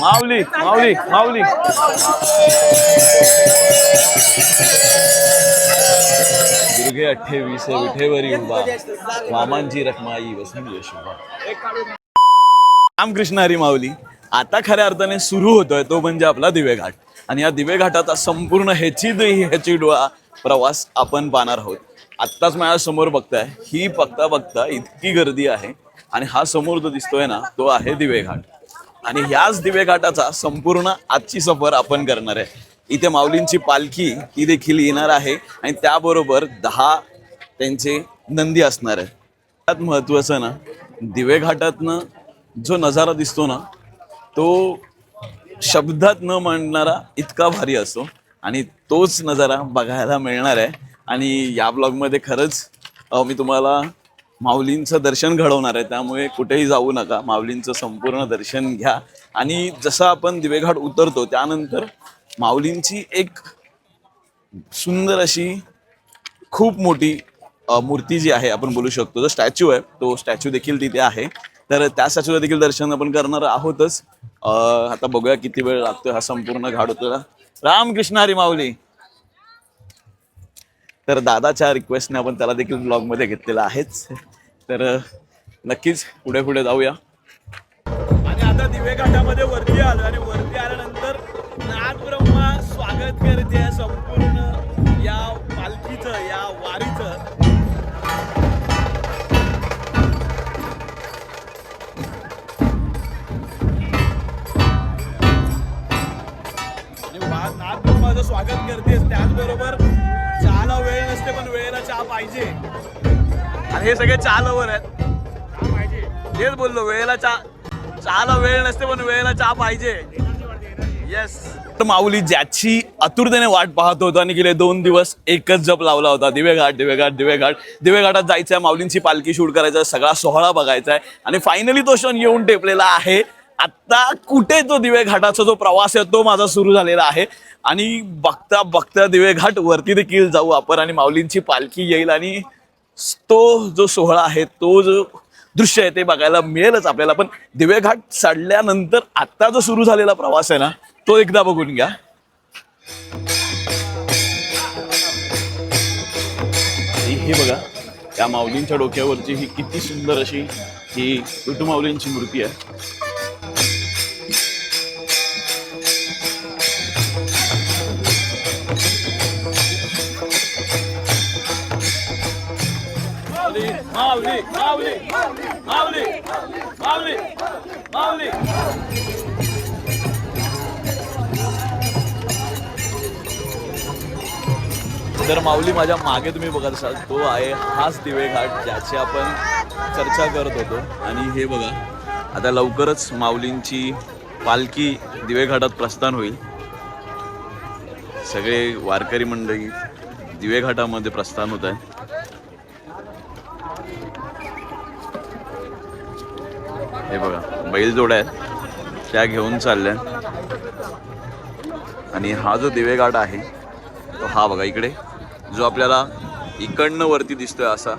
माऊली माऊली माऊली. दुर्गे अठ्ठेवीस विठेवरी उभा. वामांची रखमाई वसंत शुभा रामकृष्ण हरी माऊली. आता खऱ्या अर्थाने सुरू होतोय तो म्हणजे आपला दिवे घाट. आणि या दिवे घाटाचा संपूर्ण ह्याची ह्याची डोळा प्रवास आपण पाहणार आहोत. आत्ताच माझ्यासमोर बघताय ही बघता बघता इतकी गर्दी आहे आणि हा समोर जो दिसतोय ना तो आहे दिवे घाट. आणि ह्याच दिवे घाटाचा संपूर्ण आजची सफर आपण करणार आहे. इथे माऊलींची पालखी ही देखील येणार आहे आणि त्याबरोबर दहा त्यांचे नंदी असणार आहे त्यात महत्वाचं ना दिवे घाटातनं जो नजारा दिसतो ना तो शब्दात न मांडणारा इतका भारी असतो. आणि तोच नजारा बघायला मिळणार आहे. आणि या ब्लॉगमध्ये खरंच मी तुम्हाला माऊलींचं दर्शन घडवणार आहे. त्यामुळे कुठेही जाऊ नका. माऊलींचं संपूर्ण दर्शन घ्या. आणि जसं आपण दिवेघाट उतरतो त्यानंतर माऊलींची एक सुंदर अशी खूप मोठी मूर्ती जी आहे आपण बोलू शकतो. जो स्टॅच्यू आहे तो स्टॅच्यू देखील तिथे आहे. तर त्या देखील दर्शन आपण करणार आहोतच. आता बघूया किती वेळ लागतोय. हा संपूर्ण घाट होतो रामकृष्ण हरी माऊली. तर दादाच्या रिक्वेस्टने आपण त्याला देखील ब्लॉगमध्ये घेतलेला आहेच. तर नक्कीच पुढे पुढे जाऊया. आणि आता दिवे घाटामध्ये वरती आलो आणि बरोबर आहे तेच बोललो वेळेला चा चहाला वेळ नसते पण वेळेला चहा पाहिजे. येस माऊली ज्याची आतुरतेने वाट पाहत होतो आणि गेले दोन दिवस एकच जप लावला होता. दिवेघाट दिवेघाट दिवेघाट दिवेघाटात जायचंय माऊलींची पालखी शूट करायचा सगळा सोहळा बघायचा आहे आणि फायनली तो क्षण येऊन टेपलेला आहे. आता कुठे तो दिवे घाटाचा जो प्रवास आहे तो माझा सुरू झालेला आहे. आणि बघता बघता दिवे घाट वरती देखील जाऊ आपण आणि माऊलींची पालखी येईल आणि तो जो सोहळा आहे तो जो दृश्य आहे ते बघायला मिळेलच आपल्याला. पण दिवेघाट चढल्यानंतर आता जो सुरू झालेला प्रवास आहे ना तो एकदा बघून घ्या. ही हे बघा त्या माऊलींच्या डोक्यावरची ही किती सुंदर अशी ही विटू माऊलींची मूर्ती आहे. माऊली माऊली माऊली माऊली माऊली. तर माऊली माझ्या मागे तुम्ही बघत असाल तो आहे हाच दिवे घाट ज्याची आपण चर्चा करत होतो. आणि हे बघा आता लवकरच माऊलींची पालखी दिवे घाटात प्रस्थान होईल. सगळे वारकरी मंडळी दिवे घाटामध्ये प्रस्थान होत आहे हे बघा बैलजोड्या आहेत. त्या घेऊन चालल्या आणि हा जो दिवेघाट आहे तो हा बघा इकडे. जो आपल्याला इकडनं वरती दिसतोय असा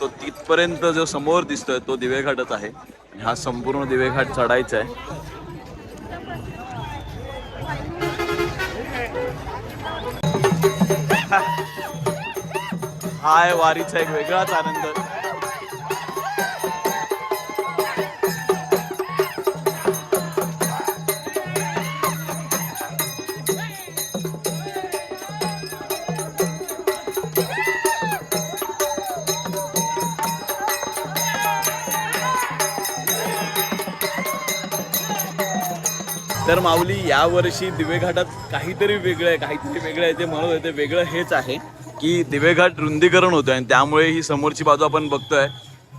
तो तिथपर्यंत जो समोर दिसतोय तो दिवेघाटच आहे. आणि हा संपूर्ण दिवेघाट चढायचा आहे. हाय आहे वारीचा एक वेगळाच आनंद. तर माऊली यावर्षी दिवेघाटात काहीतरी वेगळं आहे काहीतरी वेगळं आहे ते म्हणत होते वेगळं हेच आहे की दिवेघाट रुंदीकरण होतं आणि त्यामुळे ही समोरची बाजू आपण बघतोय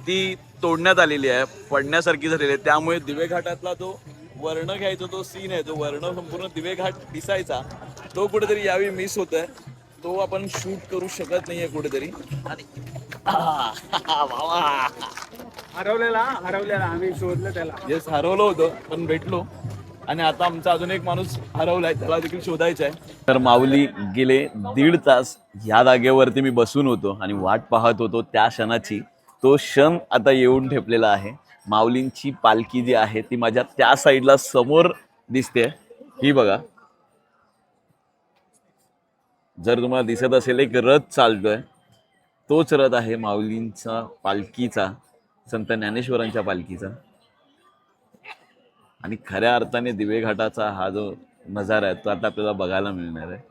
ती तोडण्यात आलेली आहे पडण्यासारखी झालेली आहे. त्यामुळे दिवेघाटातला जो वर्ण घ्यायचा तो सीन आहे जो वर्ण संपूर्ण दिवेघाट दिसायचा तो कुठेतरी यावेळी मिस होत आहे तो आपण शूट करू शकत नाहीये कुठेतरी. आणि हरवलेला हरवलेला आम्ही शोधलं त्याला. येस हरवलं होतं पण भेटलो. आणि आता आमचा अजून एक माणूस हरवलाय त्याला देखील शोधायचा आहे तर माऊली गेले दीड तास ह्या जागेवरती मी बसून होतो आणि वाट पाहत होतो त्या क्षणाची. तो क्षण आता येऊन ठेपलेला आहे. माऊलींची पालखी जी आहे ती माझ्या त्या साईडला समोर दिसते ही बघा. जर तुम्हाला दिसत असेल एक रथ चालतोय. तोच रथ आहे माऊलींचा पालखीचा संत ज्ञानेश्वरांच्या पालखीचा. आणि खऱ्या अर्थाने दिवे घाटाचा हा जो नजारा आहे तो आता आपल्याला बघायला मिळणार आहे.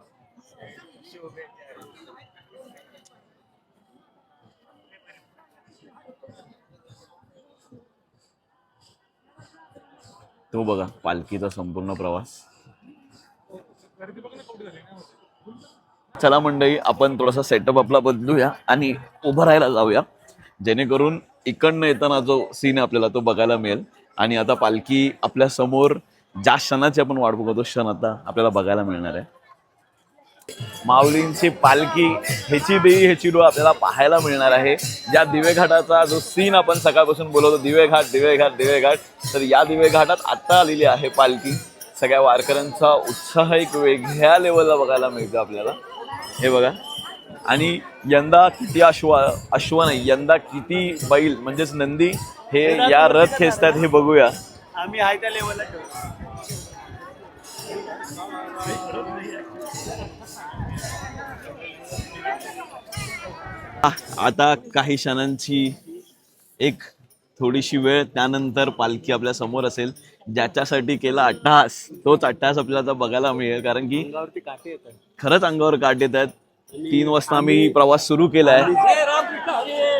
तो बघा पालखीचा संपूर्ण प्रवास. चला मंडळी आपण थोडासा सेटअप आपला बदलूया आणि उभं राहायला जाऊया. जेणेकरून इकडनं येताना जो सीन आहे आपल्याला तो बघायला मिळेल. आणि आता पालखी आपल्यासमोर ज्या क्षणाची आपण वाट बघतो तो क्षण आता आपल्याला बघायला मिळणार आहे. माऊलींची पालखी ह्याची देई ह्याची डोळ आपल्याला पाहायला मिळणार आहे. ज्या दिवे घाटाचा जो सीन आपण सकाळपासून बोलवतो दिवे घाट दिवे घाट दिवे घाट तर या दिवे घाटात आत्ता आलेली आहे पालखी. सगळ्या वारकऱ्यांचा उत्साह एक वेगळ्या लेवलला बघायला मिळतो आपल्याला. हे बघा. आणि यंदा किती अश्व अश्व नाही यंदा किती बैल म्हणजेच नंदी हे या रथ खेचतात हे बघूया. आम्ही आहे त्या लेवलला आता काही क्षणांची एक थोडीशी वेळ त्यानंतर पालखी आपल्यासमोर असेल ज्याच्यासाठी केला अट्टहास. तोच अट्टहास आपल्याला आता बघायला मिळेल कारण की खरंच अंगावर काट येत आहेत तीन वाजता आम्ही प्रवास सुरू केलाय.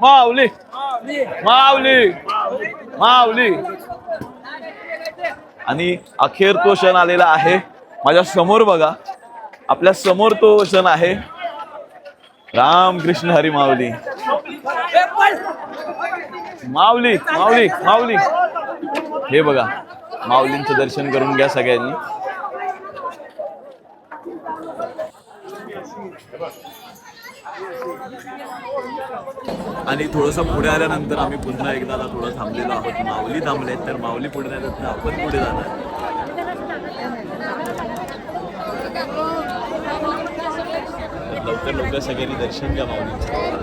माऊली. माऊली. माऊली. आणि अखेर तो क्षण आलेला आहे. माझ्यासमोर बघा. आपल्यासमोर तो क्षण आहे. रामकृष्ण हरी माऊली. माऊली माऊली माऊली. हे बघा. माऊलींचं दर्शन करून घ्या सगळ्यांनी. आणि थोडंसं पुढे आल्यानंतर आम्ही पुन्हा एकदा थोडं थांबलेलो आहोत. माऊली थांबले तर माऊली पुढे नाही तर आपण पुढे जाणार. लवकर लवकर सगळ्यांनी दर्शन घ्या माऊलींचं.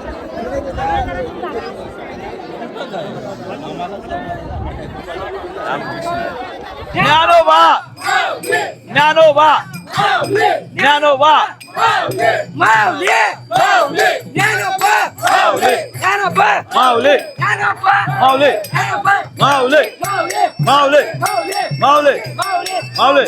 ज्ञानोबा! ज्ञानोबा! ज्ञानोबा! माऊली! माऊली! அப்ப மாவுலே நாங்கப்ப மாவுலே நாங்கப்ப மாவுலே மாவுலே மாவுலே மாவுலே மாவுலே மாவுலே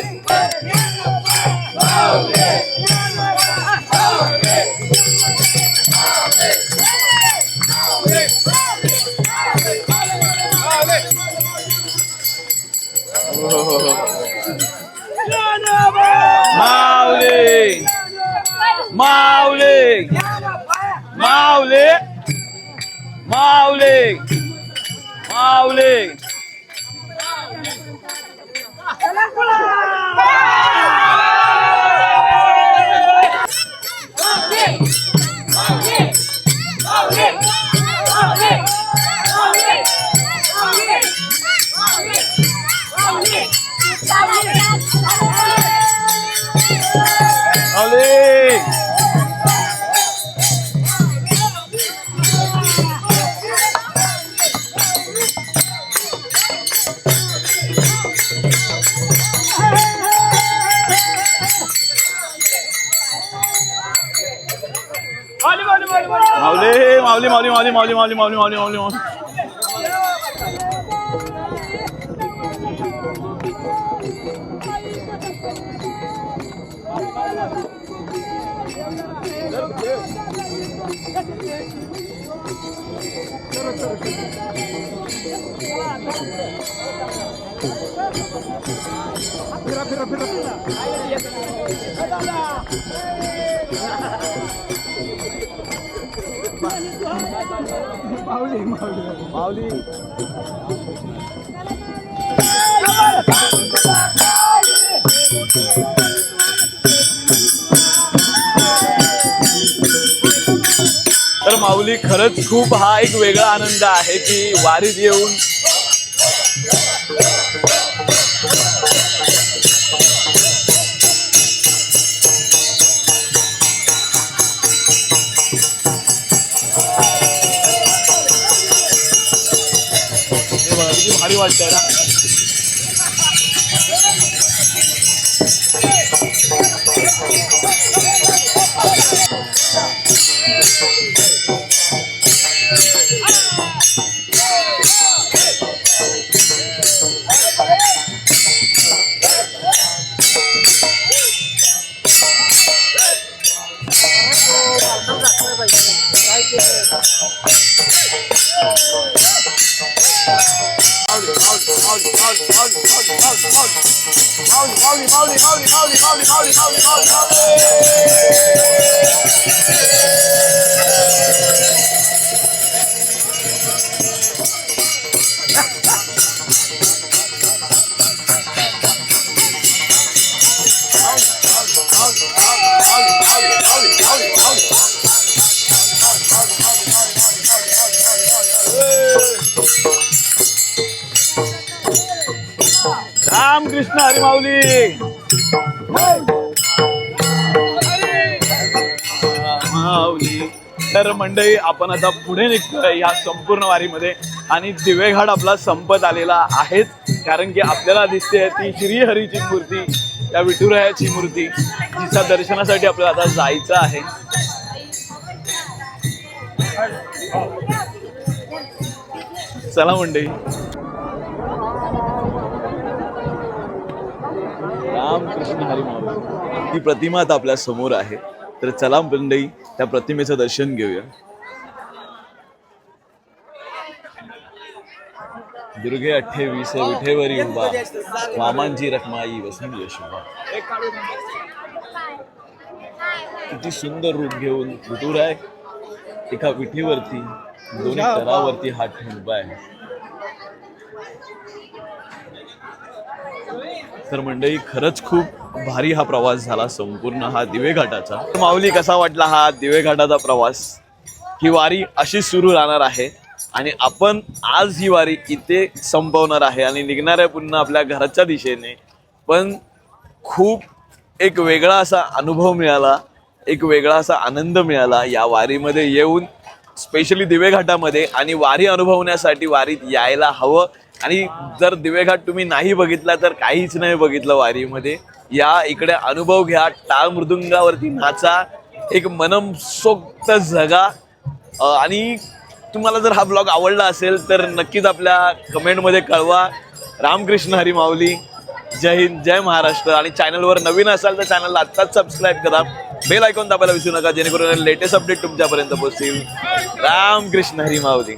Maule! Maule! Maule! माऊली. माऊली. माऊली limau, limau, limau, limau, limau, limau, limau, limau. Pira, pira, pira, pira. माऊली माऊली. तर माऊली खरंच खूप हा एक वेगळा आनंद आहे की वारीत येऊन வாழ்த்தாரா Hey! მავლი მავლი მავლი მავლი მავლი მავლი მავლი მავლი მავლი მავლი მავლი მავლი მავლი მავლი कृष्ण हरी माऊली. माऊली. तर मंडळी आपण आता पुढे निघतोय या संपूर्ण वारीमध्ये. आणि दिवेघाट आपला संपत आलेला आहेच. कारण की आपल्याला दिसते ती श्रीहरीची मूर्ती या विठुरायाची मूर्ती जिच्या दर्शनासाठी आपल्याला आता जायचं आहे. चला मंडळी. रामकृष्ण हरी माऊली ती प्रतिमा आता आपल्यासमोर आहे. तर चला मंडळी त्या प्रतिमेचं दर्शन घेऊया. दुर्गे अठ्ठेवीस विठेवरी उभा. वामांची रखमाई वसंत यशोबा. किती सुंदर रूप घेऊन आहे. एका विठीवरती दोन्ही करावरती हात ठेवून उभा आहे. तर मंडळी खरंच खूप भारी हा प्रवास झाला संपूर्ण हा दिवे घाटाचा माऊली कसा वाटला हा दिवे घाटाचा प्रवास? ही वारी अशी सुरू राहणार आहे आणि आपण आज ही वारी इथे संपवणार आहे आणि निघणार आहे पुन्हा आपल्या घराच्या दिशेने. पण खूप एक वेगळा असा अनुभव मिळाला एक वेगळा असा आनंद मिळाला या वारीमध्ये येऊन स्पेशली दिवेघाटामध्ये. आणि वारी अनुभवण्यासाठी वारीत यायला हवं. आणि जर दिवेघाट तुम्ही नाही बघितला तर काहीच नाही बघितलं वारीमध्ये. या इकडे अनुभव घ्या. टाळ मृदुंगावरती नाचा. एक मनमसोक्त जगा. आणि तुम्हाला जर हा ब्लॉग आवडला असेल तर नक्कीच आपल्या कमेंटमध्ये कळवा. रामकृष्ण हरी माऊली. जय हिंद जय महाराष्ट्र. आणि चॅनलवर नवीन असाल तर चॅनलला आत्ताच सबस्क्राईब करा. बेल ऐकून दाबायला विसरू नका जेणेकरून लेटेस्ट अपडेट तुमच्यापर्यंत पोहोचतील. रामकृष्ण हरी माऊली.